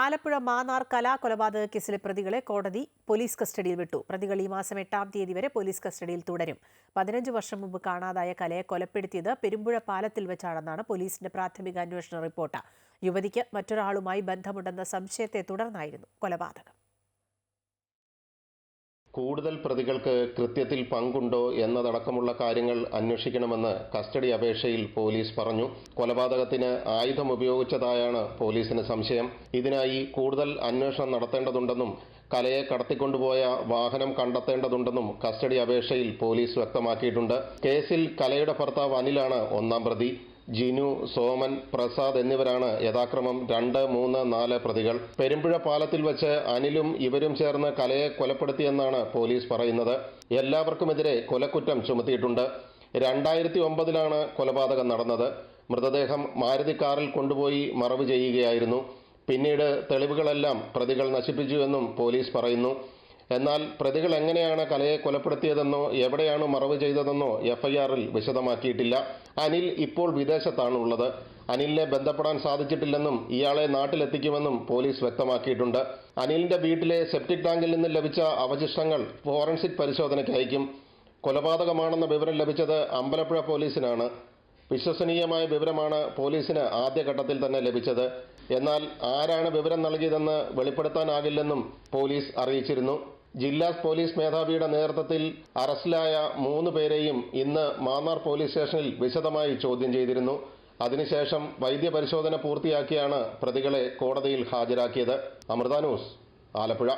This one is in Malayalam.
ആലപ്പുഴ മാന്നാർ കലാകൊലപാതക കേസിലെ പ്രതികളെ കോടതി പോലീസ് കസ്റ്റഡിയിൽ വിട്ടു. പ്രതികൾ ഈ മാസം എട്ടാം തീയതി വരെ പോലീസ് കസ്റ്റഡിയിൽ തുടരും. പതിനഞ്ച് വർഷം മുമ്പ് കാണാതായ കലയെ കൊലപ്പെടുത്തിയത് പെരുമ്പുഴ പാലത്തിൽ വെച്ചാണെന്നാണ് പോലീസിന്റെ പ്രാഥമിക അന്വേഷണ റിപ്പോർട്ട്. യുവതിക്ക് മറ്റൊരാളുമായി ബന്ധമുണ്ടെന്ന സംശയത്തെ തുടർന്നായിരുന്നു കൊലപാതകം. കൂടുതൽ പ്രതികൾക്ക് കൃത്യത്തിൽ പങ്കുണ്ടോ എന്നതടക്കമുള്ള കാര്യങ്ങൾ അന്വേഷിക്കണമെന്ന് കസ്റ്റഡി അപേക്ഷയിൽ പോലീസ് പറഞ്ഞു. കൊലപാതകത്തിന് ആയുധം ഉപയോഗിച്ചതായാണ് പോലീസിന് സംശയം. ഇതിനായി കൂടുതൽ അന്വേഷണം നടത്തേണ്ടതുണ്ടെന്നും കലയെ കടത്തിക്കൊണ്ടുപോയ വാഹനം കണ്ടെത്തേണ്ടതുണ്ടെന്നും കസ്റ്റഡി അപേക്ഷയിൽ പോലീസ് വ്യക്തമാക്കിയിട്ടുണ്ട്. കേസിൽ കലയുടെ ഭർത്താവ് അനിലാണ് ഒന്നാം പ്രതി. ജിനു സോമൻ പ്രസാദ് എന്നിവരാണ് യഥാക്രമം രണ്ട് മൂന്ന് നാല് പ്രതികൾ. പെരുമ്പുഴ പാലത്തിൽ വെച്ച് അനിലും ഇവരും ചേർന്ന് കലയെ കൊലപ്പെടുത്തിയെന്നാണ് പോലീസ് പറയുന്നത്. എല്ലാവർക്കുമെതിരെ കൊലക്കുറ്റം ചുമത്തിയിട്ടുണ്ട്. രണ്ടായിരത്തി ഒമ്പതിലാണ് കൊലപാതകം നടന്നത്. മൃതദേഹം മാരുതി കാറിൽ കൊണ്ടുപോയി മറവ് ചെയ്യുകയായിരുന്നു. പിന്നീട് തെളിവുകളെല്ലാം പ്രതികൾ നശിപ്പിച്ചുവെന്നും പോലീസ് പറയുന്നു. എന്നാൽ പ്രതികൾ എങ്ങനെയാണ് കലയെ കൊലപ്പെടുത്തിയതെന്നോ എവിടെയാണ് മറവ് ചെയ്തതെന്നോ എഫ്ഐആറിൽ വിശദമാക്കിയിട്ടില്ല. അനിൽ ഇപ്പോൾ വിദേശത്താണ് ഉള്ളത് അനിലിനെ ബന്ധപ്പെടാൻ സാധിച്ചിട്ടില്ലെന്നും ഇയാളെ നാട്ടിലെത്തിക്കുമെന്നും പോലീസ് വ്യക്തമാക്കിയിട്ടുണ്ട്. അനിലിന്റെ വീട്ടിലെ സെപ്റ്റിക് ടാങ്കിൽ നിന്ന് ലഭിച്ച അവശിഷ്ടങ്ങൾ ഫോറൻസിക് പരിശോധനയ്ക്ക് അയക്കും കൊലപാതകമാണെന്ന വിവരം ലഭിച്ചത് അമ്പലപ്പുഴ പോലീസിനാണ്. വിശ്വസനീയമായ വിവരമാണ് പോലീസിന് ആദ്യഘട്ടത്തിൽ തന്നെ ലഭിച്ചത്. എന്നാൽ ആരാണ് വിവരം നൽകിയതെന്ന് വെളിപ്പെടുത്താനാകില്ലെന്നും പോലീസ് അറിയിച്ചിരുന്നു. ജില്ലാ പോലീസ് മേധാവിയുടെ നേതൃത്വത്തിൽ അറസ്റ്റിലായ മൂന്ന് പേരെയും ഇന്ന് മാന്നാർ പോലീസ് സ്റ്റേഷനിൽ വിശദമായി ചോദ്യം ചെയ്തിരുന്നു. അതിനുശേഷം വൈദ്യപരിശോധന പൂർത്തിയാക്കിയാണ് പ്രതികളെ കോടതിയിൽ ഹാജരാക്കിയത്. അമൃത ന്യൂസ് ആലപ്പുഴ.